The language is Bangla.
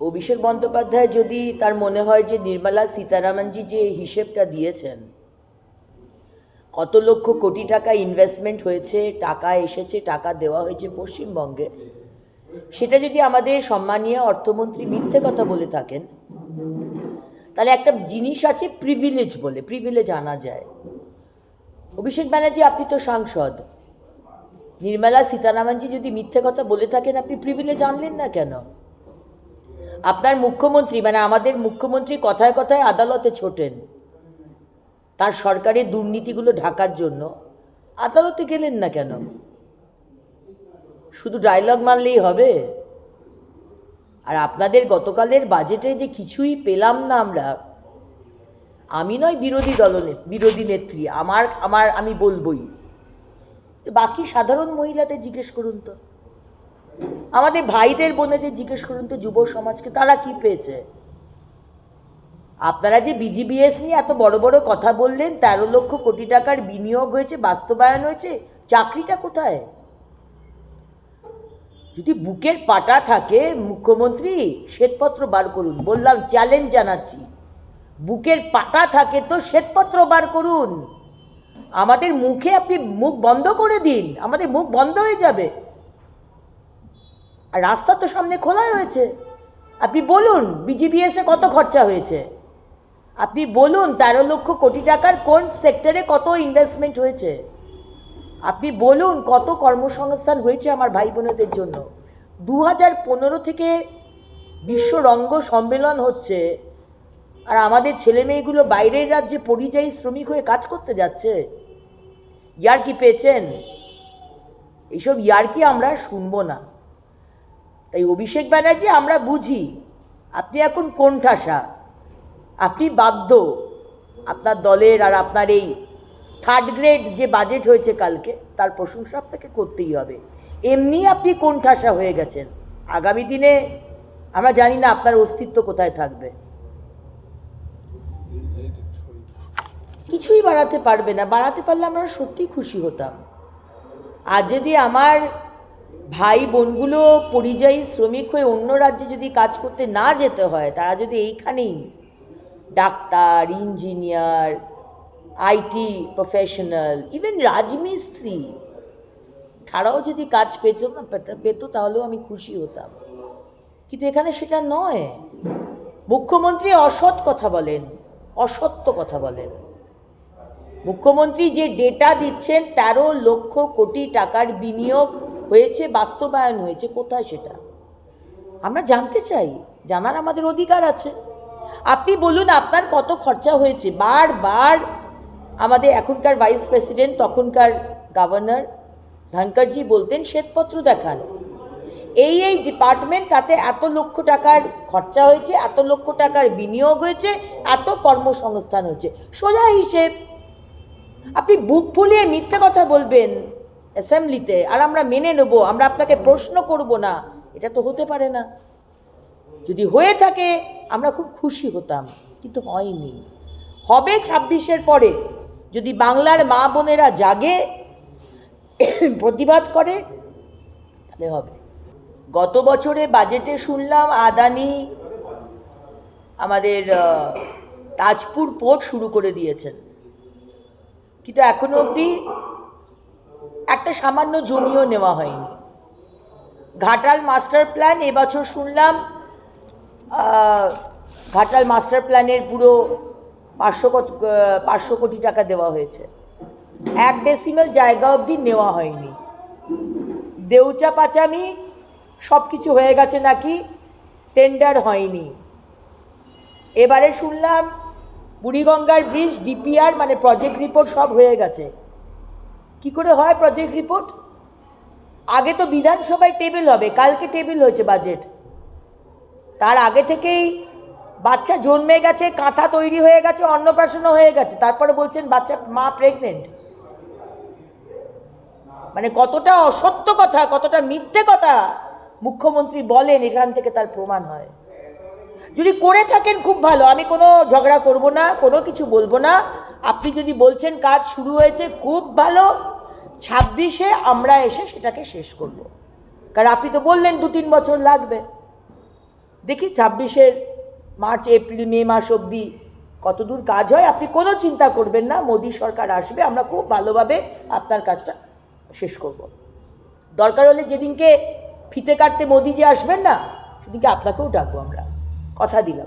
অভিষেক বন্দ্যোপাধ্যায় যদি তার মনে হয় যে নির্মলা সীতারামনজি যে হিসেবটা দিয়েছেন, কত লক্ষ কোটি টাকা ইনভেস্টমেন্ট হয়েছে, টাকা এসেছে, টাকা দেওয়া হয়েছে পশ্চিমবঙ্গে, সেটা যদি আমাদের সম্মানীয় অর্থমন্ত্রী মিথ্যে কথা বলে থাকেন, তাহলে একটা জিনিস আছে প্রিভিলেজ বলে প্রিভিলেজ আনা যায়। অভিষেক ব্যানার্জি, আপনি তো সাংসদ। নির্মলা সীতারামনজি যদি মিথ্যে কথা বলে থাকেন, আপনি প্রিভিলেজ আনলেন না কেন? আপনার মুখ্যমন্ত্রী মানে আমাদের মুখ্যমন্ত্রী কথায় কথায় আদালতে ছোটেন। তার সরকারের দুর্নীতিগুলো ঢাকার জন্য। আদালতে গেলেন না কেন? শুধু ডায়লগ মানলেই হবে? আর আপনাদের গতকালের বাজেটে যে কিছুই পেলাম না আমরা, আমি নয় বিরোধী দলনে বিরোধী নেত্রী, আমার আমার আমি বলবই। বাকি সাধারণ মহিলাদের জিজ্ঞেস করুন তো। আমাদের ভাইদের বোনেদের জিজ্ঞেস করুন তো, যুব সমাজকে তারা কি পেয়েছে? আপনারা যে বিজিবিএস নিয়ে এত বড় বড় কথা বললেন, তেরো লক্ষ কোটি টাকার বিনিয়োগ হয়েছে, বাস্তবায়ন হয়েছে, চাকরিটা কোথায়? যদি বুকের পাটা থাকে, মুখ্যমন্ত্রী, শ্বেতপত্র বার করুন, বললাম চ্যালেঞ্জ জানাচ্ছি। বুকের পাটা থাকে তো শ্বেতপত্র বার করুন। আমাদের মুখে আপনি মুখ বন্ধ করে দিন, আমাদের মুখ বন্ধ হয়ে যাবে। আর রাস্তা তো সামনে খোলা রয়েছে। আপনি বলুন বিজিবিএসে কত খরচা হয়েছে? আপনি বলুন, তেরো লক্ষ কোটি টাকার কোন সেক্টরে কত ইনভেস্টমেন্ট হয়েছে? আপনি বলুন, কত কর্মসংস্থান হয়েছে আমার ভাই বোনেদের জন্য? দু হাজার পনেরো থেকে বিশ্ব রঙ্গ সম্মেলন হচ্ছে, আর আমাদের ছেলে মেয়েগুলো বাইরের রাজ্যে পরিযায়ী শ্রমিক হয়ে কাজ করতে যাচ্ছে। ইয়ার কি পেয়েছেন? এইসব ইয়ারকি আমরা শুনব না। তাই অভিষেক ব্যানার্জি আমরা বুঝি, আপনি এখন কোন ঠাসা আপনি বাধ্য, আপনার দলের আর আপনার এই থার্ড গ্রেড যে বাজেট হয়েছে কালকে, তার প্রশংসা আপনাকে করতেই হবে। এমনি আপনি কোন ঠাসা হয়ে গেছেন। আগামী দিনে আমরা জানি না আপনার অস্তিত্ব কোথায় থাকবে। কিছুই বাড়াতে পারবে না। বাড়াতে পারলে আমরা সত্যি খুশি হতাম। আর যদি আমার ভাই বোনগুলো পরিযায়ী শ্রমিক হয়ে অন্য রাজ্যে যদি কাজ করতে না যেতে হয়, তারা যদি এইখানেই doctor, engineer IT professional even রাজমিস্ত্রি, তারাও যদি কাজ পেত না পেত- তাহলেও আমি খুশি হতাম। কিন্তু এখানে সেটা নয়। মুখ্যমন্ত্রী অসৎ কথা বলেন, অসত্য কথা বলেন। মুখ্যমন্ত্রী যে ডেটা দিচ্ছেন, তেরো লক্ষ কোটি টাকার বিনিয়োগ হয়েছে, বাস্তবায়ন হয়েছে, কোথায় সেটা? আমরা জানতে চাই, জানার আমাদের অধিকার আছে। আপনি বলুন, আপনার কত খরচা হয়েছে? বারবার আমাদের এখনকার ভাইস প্রেসিডেন্ট তখনকার গভর্নর ধনকরজি বলতেন, শ্বেতপত্র দেখান। এই এই ডিপার্টমেন্ট তাতে এত লক্ষ টাকার খরচা হয়েছে, এত লক্ষ টাকার বিনিয়োগ হয়েছে, এত কর্মসংস্থান হয়েছে। সোজা হিসেব। আপনি বুক ফুলিয়ে মিথ্যে কথা বলবেন। অ্যাসেম্বলিতে আর আমরা মেনে নেব, আমরা আপনাকে প্রশ্ন করব না। এটা তো হতে পারে না। যদি হয়ে থাকে, আমরা খুব খুশি হতাম, কিন্তু হয়নি। হবে ছাব্বিশের পরে, যদি বাংলার মা বোনেরা জাগে, প্রতিবাদ করে, তাহলে হবে। গত বছরে বাজেটে শুনলাম আদানি আমাদের তাজপুর পোর্ট শুরু করে দিয়েছেন। কিন্তু এখনও অবধি একটা সামান্য জমিও নেওয়া হয়নি। ঘাটাল মাস্টার প্ল্যান এবছর শুনলাম ঘাটাল মাস্টার প্ল্যানের পুরো পাঁচশো পাঁচশো কোটি টাকা দেওয়া হয়েছে। এক ডেসিমেল জায়গা অবধি নেওয়া হয়নি। দেউচা পাচামি সব কিছু হয়ে গেছে নাকি, টেন্ডার হয়নি। এবারে শুনলাম, বুড়িগঙ্গার ব্রিজ, ডিপিআর মানে প্রজেক্ট রিপোর্ট সব হয়ে গেছে। কি করে হয় প্রজেক্ট রিপোর্ট আগে তো বিধানসভায় টেবিল হবে, কালকে টেবিল হয়েছে বাজেট তার আগে থেকেই বাচ্চা জন্মে গেছে, কাঁথা তৈরি হয়ে গেছে অন্নপ্রাশনও হয়ে গেছে, তারপরে বলছেন বাচ্চা মা প্রেগনেন্ট মানে কতটা অসত্য কথা, কতটা মিথ্যে কথা মুখ্যমন্ত্রী বলেন, এখান থেকে তার প্রমাণ হয়। যদি করে থাকেন খুব ভালো, আমি কোনো ঝগড়া করব না, কোনো কিছু বলব না আপনি যদি বলছেন কাজ শুরু হয়েছে, খুব ভালো। ছাব্বিশে আমরা এসে সেটাকে শেষ করব। কারণ আপনি তো বললেন দু তিন বছর লাগবে। দেখি ছাব্বিশের মার্চ, এপ্রিল, মে মাস অবধি কতদূর কাজ হয়। আপনি কোনো চিন্তা করবেন না, মোদী সরকার আসবে, আমরা খুব ভালোভাবে আপনার কাজটা শেষ করব। দরকার হলে যেদিনকে ফিতে কাটতে মোদি যে আসবেন না, সেদিনকে আপনাকেও ডাকবো আমরা। কথা দিলাম।